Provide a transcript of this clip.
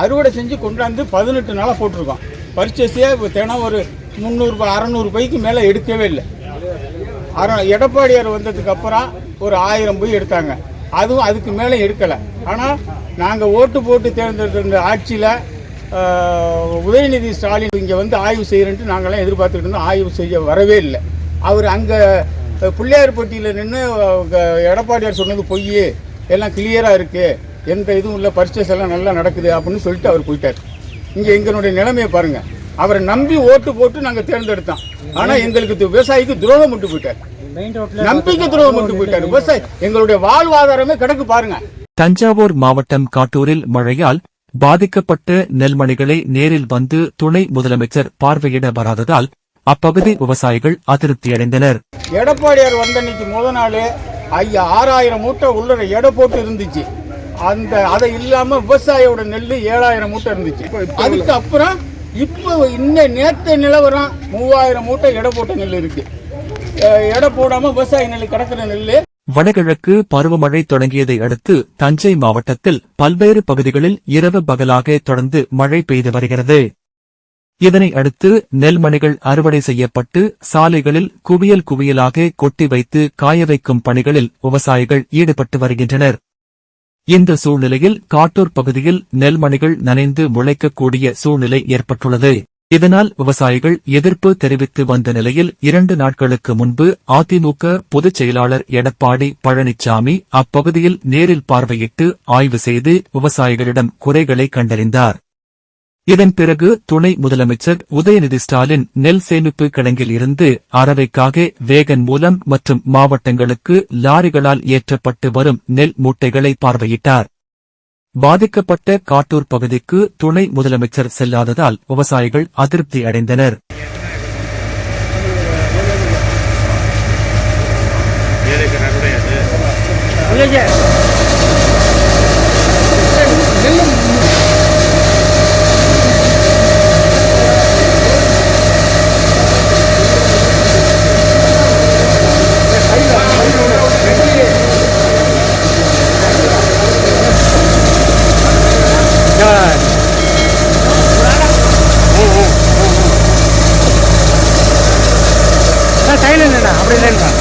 அறுவடை செஞ்சு கொண்டாந்து பதினெட்டு நாளாக போட்டிருக்கோம். பர்ச்சேஸே தினம் ஒரு முந்நூறுபா அறநூறு பைக்கு மேலே எடுக்கவே இல்லை. அற எடப்பாடியார் வந்ததுக்கு அப்புறம் ஒரு ஆயிரம் போய் எடுத்தாங்க. அதுவும் அதுக்கு மேலே எடுக்கலை. ஆனால் நாங்கள் ஓட்டு போட்டு தேர்ந்தெடுத்த ஆட்சியில் உதயநிதி ஸ்டாலின் இங்கே வந்து ஆய்வு செய்கிறேன்ட்டு நாங்களாம் எதிர்பார்த்துக்கிட்டு இருந்தோம். ஆய்வு செய்ய வரவே இல்லை. அவர் அங்கே பிள்ளையார்பட்டியில் நின்று எடப்பாடியார் சொன்னது பொய் எல்லாம் கிளியராக இருக்குது எந்த இதுவும் இல்லை பர்ச்சேஸ் எல்லாம் நல்லா நடக்குது அப்படின்னு சொல்லிட்டு அவர் போயிட்டார். இங்கே எங்களுடைய நிலைமையை பாருங்கள் அவரை நம்பி ஓட்டு போட்டு நாங்கள் தேர்ந்தெடுத்தோம். ஆனால் எங்களுக்கு விவசாயிக்கு துரோகம் மட்டும் போயிட்டார். நம்பிக்கை துரோகம் மட்டும் போயிட்டார். விவசாயி எங்களுடைய வாழ்வாதாரமே கிடக்கு பாருங்க. தஞ்சாவூர் மாவட்டம் காட்டூரில் மழையால் பாதிக்கப்பட்ட நெல்மணிகளை நேரில் வந்து துணை முதலமைச்சர் பார்வையிட வராததால் அப்பகுதி விவசாயிகள் அதிருப்தியடைந்தனர் எடப்பாடியார் வந்த அன்னைக்கு முத நாள் ஐயா ஆறாயிரம் மூட்டை உள்ள எடை போட்டு இருந்துச்சு. அந்த அதை இல்லாம விவசாயியோட நெல் ஏழாயிரம் மூட்டை இருந்துச்சு. அதுக்கு அப்புறம் இப்போ இன்ன நேற்று நிலவரம் மூவாயிரம் மூட்டை எடை போட்ட நெல் இருக்கு. எடை போடாம விவசாய நெல் கிடக்கிற நெல் வடகிழக்கு பருவமழை தொடங்கியதை அடுத்து தஞ்சை மாவட்டத்தில் பல்வேறு பகுதிகளில் இரவு பகலாக தொடர்ந்து மழை பெய்து வருகிறது. இதனை அடுத்து நெல்மணிகள் அறுவடை செய்யப்பட்டு சாலைகளில் குவியல் குவியலாக கொட்டி வைத்து காய வைக்கும் பணிகளில் விவசாயிகள் ஈடுபட்டு வருகின்றனர். இந்த சூழ்நிலையில் காட்டூர் பகுதியில் நெல்மணிகள் நனைந்து முளைக்கக்கூடிய சூழ்நிலை ஏற்பட்டுள்ளது. இதனால் விவசாயிகள் எதிர்ப்பு தெரிவித்து வந்த நிலையில் இரண்டு நாட்களுக்கு முன்பு அதிமுக பொதுச் செயலாளர் எடப்பாடி பழனிசாமி அப்பகுதியில் நேரில் பார்வையிட்டு ஆய்வு செய்து விவசாயிகளிடம் குறைகளை கண்டறிந்தார். இதன் பிறகு துணை முதலமைச்சர் உதயநிதி ஸ்டாலின் நெல் சேமிப்பு கிடங்கில் இருந்து அரவைக்காக வேகன் மூலம் மற்றும் மாவட்டங்களுக்கு லாரிகளால் ஏற்றப்பட்டு வரும் நெல் மூட்டைகளை பார்வையிட்டார். பாதிக்கப்பட்ட காட்டூர் பகுதிக்கு துணை முதலமைச்சர் செல்லாததால் விவசாயிகள் அதிருப்தி அடைந்தனர். venga.